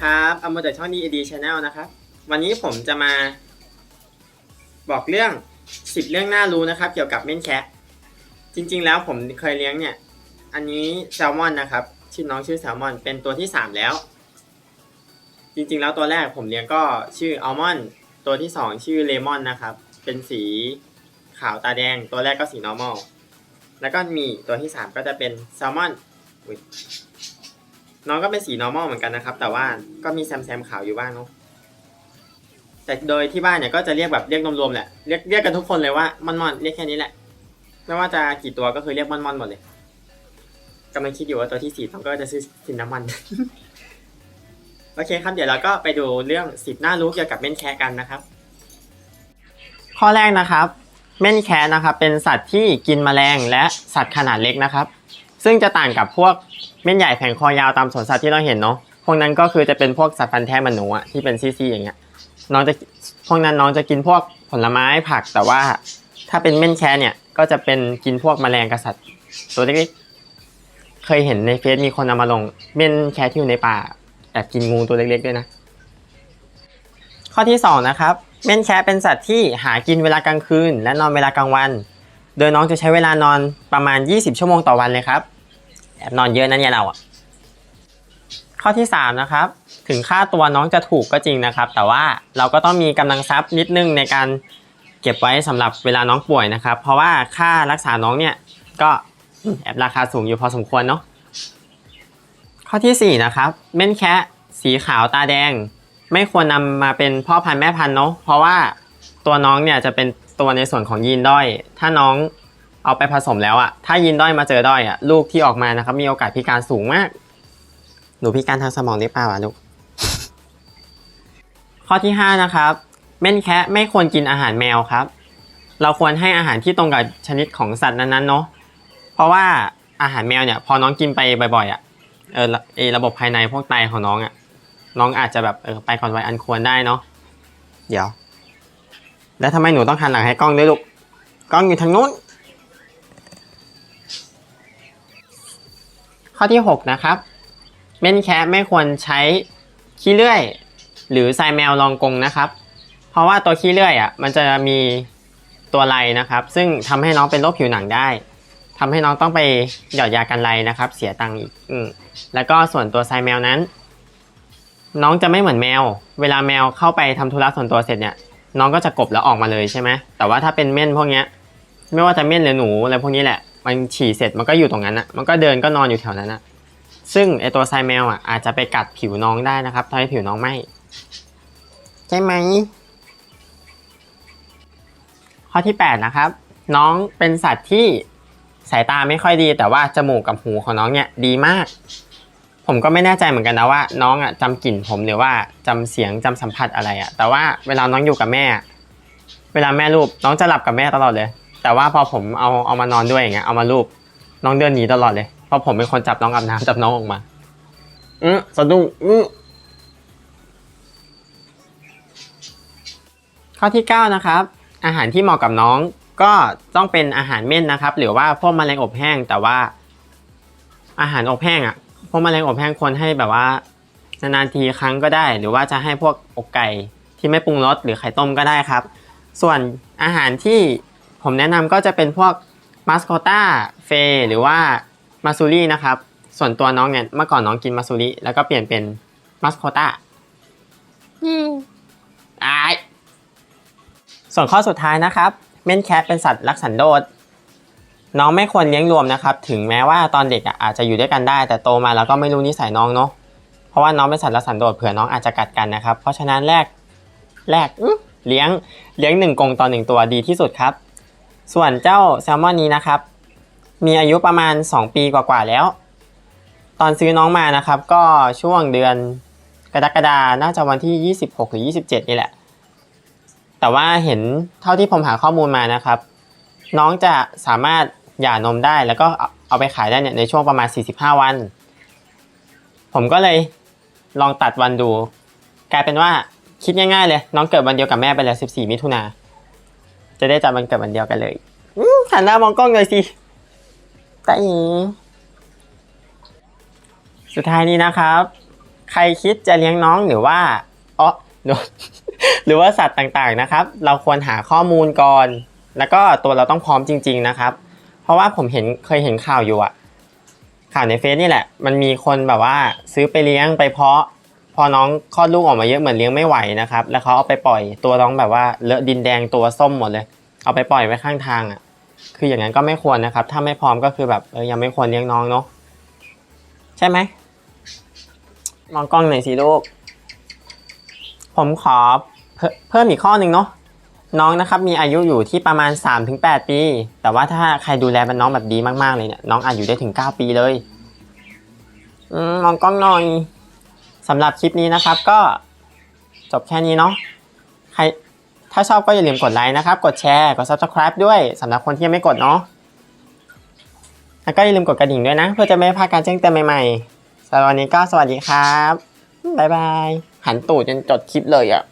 ครับอมจากช่อง DAD Channel นะครับ วันนี้ผมจะมา บอกเรื่อง 10 เรื่องน่ารู้นะครับ เกี่ยวกับเม่นแคะจริง ๆ แล้วผมเคยเลี้ยงเนี่ย อันนี้แซลมอนนะครับ ชื่อน้องชื่อแซลมอน เป็นตัวที่ 3 แล้ว จริง ๆ แล้วตัวแรกผมเลี้ยงก็ชื่ออัลมอนด์ตัวที่ 2 ชื่อเลมอนนะครับ เป็นสีขาวตาแดง ตัวแรกก็สี normal แล้วก็มีตัวที่ 3 ก็จะเป็นแซลมอน น้องก็เป็นสี normal เหมือนกันนะครับ แต่ว่าก็มีแซมแซมขาวอยู่บ้างเนาะแต่โดยที่บ้านเนี่ยก็จะเรียกแบบเรียกรวมๆแหละเรียกเรียกกันทุกคนเลยว่ามอนมอนเรียกแค่นี้แหละ ไม่ว่าจะกี่ตัวก็คือเรียกมอนมอนหมดเลยกำลังคิดอยู่ว่าตัวที่สี่ต้องก็จะซื้อสินน้ำมัน โอเคครับเดี๋ยวเราก็ไปดูเรื่องสิบหน้ารู้เกี่ยวกับเม่นแคะกันนะครับ ข้อแรกนะครับ เม่นแคะนะครับ เป็นสัตว์ที่กินแมลงและสัตว์ขนาดเล็กนะครับ ซึ่งจะต่างกับพวกเม่นใหญ่แผงคอยาวตามสวนสัตว์ที่เราเห็นเนาะ พวกนั้นก็คือจะเป็นพวกสัตว์ฟันแท้มนหนูอะที่เป็นซี่ๆอย่างเงี้ย น้องจะพวกนั้นน้องจะกินพวกผลไม้ผักแต่ว่า ถ้าเป็นเม่นแคะเนี่ยก็จะเป็นกินพวกแมลงกบสัตว์ตัวเล็กๆเคยเห็นในเฟซมีคนเอามาลงเม่นแคะที่อยู่ในป่าแอบกินงูตัวเล็กๆด้วยนะ ข้อที่สองนะครับเม่นแคะเป็นสัตว์ที่หากินเวลากลางคืน และนอนเวลากลางวัน โดยน้องจะใช้เวลานอนประมาณ 20 ชั่วโมงต่อวันเลยครับ แอบนอนเยอะนะเนี่ยเราอะข้อที่ 3 นะครับ ถึงค่าตัวน้องจะถูกก็จริงนะครับ แต่ว่าเราก็ต้องมีกำลังทรัพย์นิดนึงในการเก็บไว้สำหรับเวลาน้องป่วยนะครับ เพราะว่าค่ารักษาน้องเนี่ยก็แอบราคาสูงอยู่พอสมควรเนาะ ข้อทีสี่4 นะครับ เม่นแคะสีขาวตาแดง ไม่ควรนำมาเป็นพ่อพันธุ์แม่พันธุ์เนาะ เพราะว่าตัวน้องเนี่ยจะเป็น ตัวในส่วนของยีนด้อย ถ้าน้องเอาไปผสมแล้วอะถ้ายินด้อยมาเจอด้อยอะลูกที่ออกมานะครับ มีโอกาสพิการสูงมาก หนูพิการทางสมองได้เปล่าวะลูก ข้อที่ 5 นะครับเม่นแคะไม่ควรกินอาหารแมวครับ เราควรให้อาหารที่ตรงกับชนิดของสัตว์นั้นๆเนาะเพราะว่าอาหารแมวเนี่ยพอน้องกินไปบ่อยๆอะเออเออระบบภายในพวกไตของน้องอะน้องอาจจะแบบเออไปก่อนวัยอันควรได้เนาะเดี๋ยว แล้วทำไมหนูต้องหันหลังให้กล้องด้วยลูก กล้องอยู่ทางนู้น ข้อที่ 6 นะครับ เม่นแคะไม่ควรใช้ขี้เลื่อย หรือทรายแมวรองกงนะครับ เพราะว่าตัวขี้เลื่อยอะมันจะมีตัวไรนะครับ ซึ่งทำให้น้องเป็นโรคผิวหนังได้ทำให้น้องต้องไปหยอดยากันไรนะครับ เสียตังค์อีกอืมแล้วก็ส่วนตัวทรายแมวนั้น น้องจะไม่เหมือนแมว เวลาแมวเข้าไปทำธุระส่วนตัวเสร็จเนี่ย น้องก็จะกบแล้วออกมาเลยใช่ไหมแต่ว่าถ้าเป็นเม่นพวกเนี้ยไม่ว่าจะเม่นหรือหนูอะไรพวกนี้แหละ มันฉี่เสร็จมันก็อยู่ตรงนั้นอะมันก็เดินก็นอนอยู่แถวนั้นอะซึ่งไอตัวไซแมวอะอาจจะไปกัดผิวน้องได้นะครับทำให้ผิวน้องไหม้ใช่ไหมข้อที่ 8 นะครับ น้องเป็นสัตว์ที่สายตาไม่ค่อยดีแต่ว่าจมูกกับหูของน้องเนี่ยดีมาก ผมก็ไม่แน่ใจเหมือนกันนะว่าน้องอะจำกลิ่นผมหรือว่าจำเสียงจำสัมผัสอะไรอะ แต่ว่าเวลาน้องอยู่กับแม่ เวลาแม่รูปน้องจะหลับกับแม่ตลอดเลย แต่ว่าพอผมเอาเอามานอนด้วยอย่างเงี้ยเอามารูปน้องเดินหนีตลอดเลยเพราะผมเป็นคนจับน้องอาบน้ำจับน้องออกมาอือสะดุ้งอือข้อที่ 9 นะครับ อาหารที่เหมาะกับน้องก็ต้องเป็นอาหารเม่นนะครับ หรือว่าพวกแมลงอบแห้งแต่ว่าอาหารอบแห้งอะ พวกแมลงอบแห้งควรให้แบบว่านานๆทีครั้งก็ได้ หรือว่าจะให้พวกอกไก่ที่ไม่ปรุงรสหรือไข่ต้มก็ได้ครับ ส่วนอาหารที่ผมแนะนำก็จะเป็นพวกมัสโคต้าเฟหรือว่ามาซูรี่นะครับ ส่วนตัวน้องเนี่ยเมื่อก่อนน้องกินมาซูรี่แล้วก็เปลี่ยนเป็นมัสโคต้าอายส่วนข้อสุดท้ายนะครับ เม่นแคทเป็นสัตว์รักสันโดษ น้องไม่ควรเลี้ยงรวมนะครับ ถึงแม้ว่าตอนเด็กอาจจะอยู่ด้วยกันได้ แต่โตมาแล้วก็ไม่รู้นิสัยน้องเนาะเพราะว่าน้องเป็นสัตว์รักสันโดษเผื่อน้องอาจจะกัดกันนะครับ เพราะฉะนั้นแรกแรกเลี้ยงเลี้ยงหนึ่งกงต่อหนึ่งตัวดีที่สุดครับ ส่วนเจ้าแซลมอนนี้นะครับ มีอายุประมาณ 2 ปีกว่าๆแล้ว ตอนซื้อน้องมานะครับ ก็ช่วงเดือนกรกฎาน่าจะวันที่ 26 หรือ 27 นี่แหละ แต่ว่าเห็นเท่าที่ผมหาข้อมูลมานะครับ น้องจะสามารถ หย่านมได้ แล้วก็เอาไปขายได้เนี่ยในช่วงประมาณ 45 วัน ผมก็เลยลองตัดวันดู กลายเป็นว่าคิดง่ายๆเลย น้องเกิดวันเดียวกับแม่ไปแล้ว 14 มิถุนาจะได้จัดวันเกิดวันเดียวกันเลยหันหน้ามองกล้องเลยสิตาอีสุดท้ายนี้นะครับ ใครคิดจะเลี้ยงน้องหรือว่าอ๋อหรือว่าสัตว์ต่างๆนะครับ เราควรหาข้อมูลก่อน แล้วก็ตัวเราต้องพร้อมจริง ๆนะครับ เพราะว่าผมเห็นเคยเห็นข่าวอยู่อะข่าวในเฟซนี่แหละ มันมีคนแบบว่าซื้อไปเลี้ยงไปเพาะ พอน้องคลอดลูกออกมาเยอะเหมือนเลี้ยงไม่ไหวนะครับ แล้วเขาเอาไปปล่อยตัวน้องแบบว่าเลอะดินแดงตัวส้มหมดเลย เอาไปปล่อยไว้ข้างทางอะคืออย่างนั้นก็ไม่ควรนะครับ ถ้าไม่พร้อมก็คือแบบเออยังไม่ควรเลี้ยงน้องเนาะใช่ไหมมองกล้องหน่อยสิลูกผมขอเพเพิ่มอีกข้อหนึ่งเนาะ น้องนะครับมีอายุอยู่ที่ประมาณ 3-8 ปี แต่ว่าถ้าใครดูแลเป็นน้องแบบดีมากๆเลยเนี่ยน้องอาจอยู่ได้ถึง 9 ปีเลยอืมมองกล้องหน่อยสำหรับคลิปนี้นะครับก็จบแค่นี้เนาะใครถ้าชอบก็อย่าลืมกดไลค์นะครับ กดแชร์กด subscribe ด้วยสำหรับคนที่ยังไม่กดเนาะแล้วก็อย่าลืมกดกระดิ่งด้วยนะ เพื่อจะไม่พลาดการแจ้งเตือนใหม่ๆสำหรับวันนี้ก็สวัสดีครับบ๊ายบายหันตูดจนจดคลิปเลยอะ่ะ